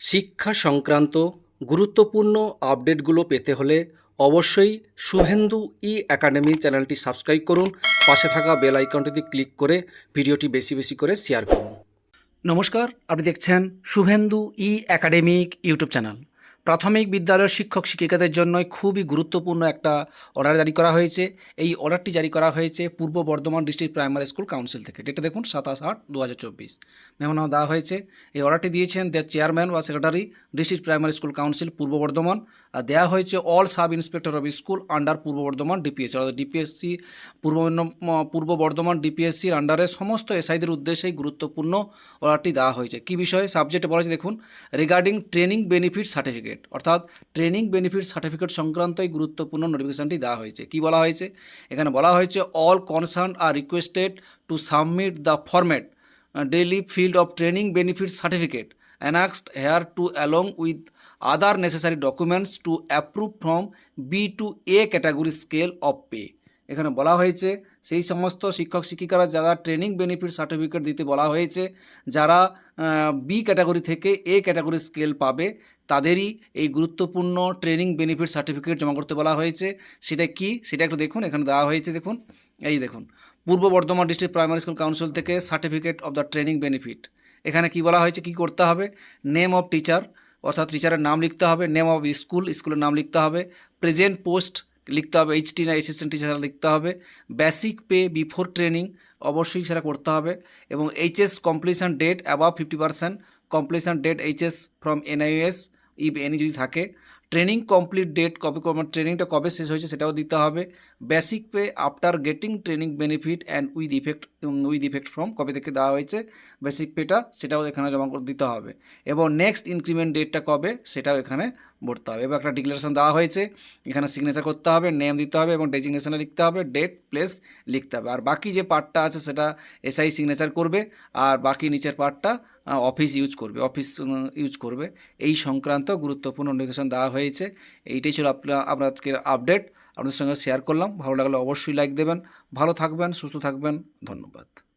শিক্ষা সংক্রান্ত গুরুত্বপূর্ণ আপডেটগুলো পেতে হলে অবশ্যই শুভেন্দু ই একাডেমি চ্যানেলটি সাবস্ক্রাইব করুন। পাশে থাকা বেল আইকনটিতে ক্লিক করে ভিডিওটি বেশি বেশি করে শেয়ার করুন। নমস্কার, আপনি দেখছেন Suvendu E academic YouTube channel. প্রাথমিক বিদ্যালয়ের শিক্ষক শিক্ষিকাদের জন্য খুবই গুরুত্বপূর্ণ একটা অর্ডার জারি করা হয়েছে। এই অর্ডারটি জারি করা হয়েছে Purba Bardhaman district primary school council থেকে। ডেটটা দেখুন, সাতাশ আট দু হাজার চব্বিশ। মেমোনামা দেওয়া হয়েছে। এই অর্ডারটি দিয়েছেন দ্য চেয়ারম্যান বা secretary district primary school council Purba Bardhaman. আর দেওয়া হয়েছে all sub inspector of school under Purba Bardhaman DPSC অর্থাৎ ডিপিএসসি পূর্ব পূর্ব বর্ধমান ডিপিএসসির আন্ডারে সমস্ত এসআইদের উদ্দেশ্যেই গুরুত্বপূর্ণ অর্ডারটি দেওয়া হয়েছে। কী বিষয়ে সাবজেক্টে বলা হয়েছে দেখুন রিগার্ডিং ট্রেনিং বেনিফিট সার্টিফিকেট অর্থাৎ ট্রেনিং বেনিফিট সার্টিফিকেট সংক্রান্ত এই গুরুত্বপূর্ণ নোটিফিকেশনটি দেওয়া হয়েছে। কি বলা হয়েছে? এখানে বলা হয়েছে all concern are requested to submit the format duly filled of training benefit certificate annexed hereto along with other necessary documents to approve from B to A category scale of pay এখানে বলা হয়েছে, সেই সমস্ত শিক্ষক শিক্ষিকারা যারা training benefit certificate দিতে বলা হয়েছে, যারা বি ক্যাটাগরি থেকে এ ক্যাটাগরি স্কেল পাবে, তাদেরই এই গুরুত্বপূর্ণ ট্রেনিং বেনিফিট সার্টিফিকেট জমা করতে বলা হয়েছে। সেটা কি? সেটা একটু দেখুন, এখানে দেওয়া হয়েছে, দেখুন। এই দেখুন, Purba Bardhaman district primary school council থেকে certificate of the training benefit এখানে কি বলা হয়েছে? কি করতে হবে? নেম অফ টিচার অর্থাৎ টিচারের নাম লিখতে হবে নেম অফ স্কুল স্কুলের নাম লিখতে হবে প্রেজেন্ট পোস্ট লিখতে হবে এইচটি না অ্যাসিস্ট্যান্ট টিচার লিখতে হবে। বেসিক পে বিফোর ট্রেনিং অবশ্যই সেটা করতে হবে এবং HS completion date above fifty percent completion date HS from NIS if any যদি থাকে। ট্রেনিং কমপ্লিট ডেট কবে ট্রেনিংটা কবে শেষ হয়েছে সেটাও দিতে হবে। Basic pay after getting training benefit and with effect with effect from কবে থেকে দেওয়া হয়েছে বেসিক পেটা সেটাও এখানে জমা করে দিতে হবে। এবং নেক্সট ইনক্রিমেন্ট ডেটটা কবে, সেটাও এখানে ভরতে হবে। এবং একটা ডিক্লারেশন দেওয়া হয়েছে। এখানে সিগনেচার করতে হবে নেম দিতে হবে এবং ডেজিগনেশনে লিখতে হবে ডেট প্লেস লিখতে হবে। আর বাকি যে পার্টটা আছে সেটা এসআই সিগনেচার করবে আর বাকি নিচের পার্টটা অফিস ইউজ করবে অফিস ইউজ করবে। এই সংক্রান্ত গুরুত্বপূর্ণ নোটিফিকেশন দেওয়া হয়েছে। এইটাই ছিল আপনার আপনার আজকের আপডেট আপনাদের সঙ্গে শেয়ার করলাম। ভালো লাগলে অবশ্যই লাইক দেবেন। ভালো থাকবেন, সুস্থ থাকবেন। ধন্যবাদ।